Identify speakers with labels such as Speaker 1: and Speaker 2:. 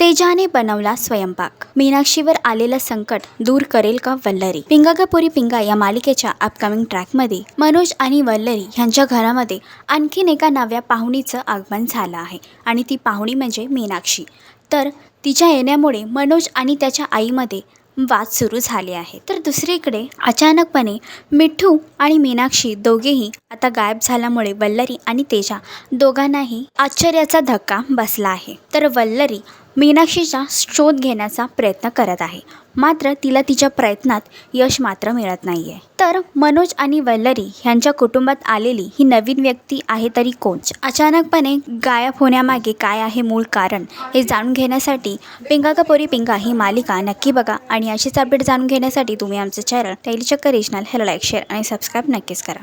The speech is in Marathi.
Speaker 1: तेजाने बनवला स्वयंपाक. मीनाक्षीवर आलेलं संकट दूर करेल का वल्लरी? पिंगागापुरी पिंगा या मालिकेच्या अपकमिंग ट्रॅकमध्ये मनोज आणि वल्लरी यांच्या घरामध्ये आणखीन एका नव्या पाहुणीचं आगमन झालं आहे आणि ती पाहुणी म्हणजे मीनाक्षी. तर तिच्या येण्यामुळे मनोज आणि त्याच्या आईमध्ये वाद सुरू झाले आहे तर दुसरीकडे अचानकपणे मिठ्ठू आणि मीनाक्षी दोघेही आता गायब झाल्यामुळे वल्लरी आणि तेजा दोघांनाही आश्चर्याचा धक्का बसला आहे. तर वल्लरी मीनाक्षीचा शोध घेण्याचा प्रयत्न करत आहे. मात्र तिला तिच्या प्रयत्नात यश मात्र मिळत नाही आहे तर मनोज आणि वल्लरी ह्यांच्या कुटुंबात आलेली ही नवीन व्यक्ती आहे तरी कोच अचानकपणे गायब होण्यामागे काय आहे मूळ कारण हे जाणून घेण्यासाठी पिंगा का पोरी पिंगा ही मालिका नक्की बघा आणि अशीच अपडेट जाणून घेण्यासाठी तुम्ही आमचं channel Tellychakkar regional hello like share आणि सबस्क्राईब नक्कीच करा.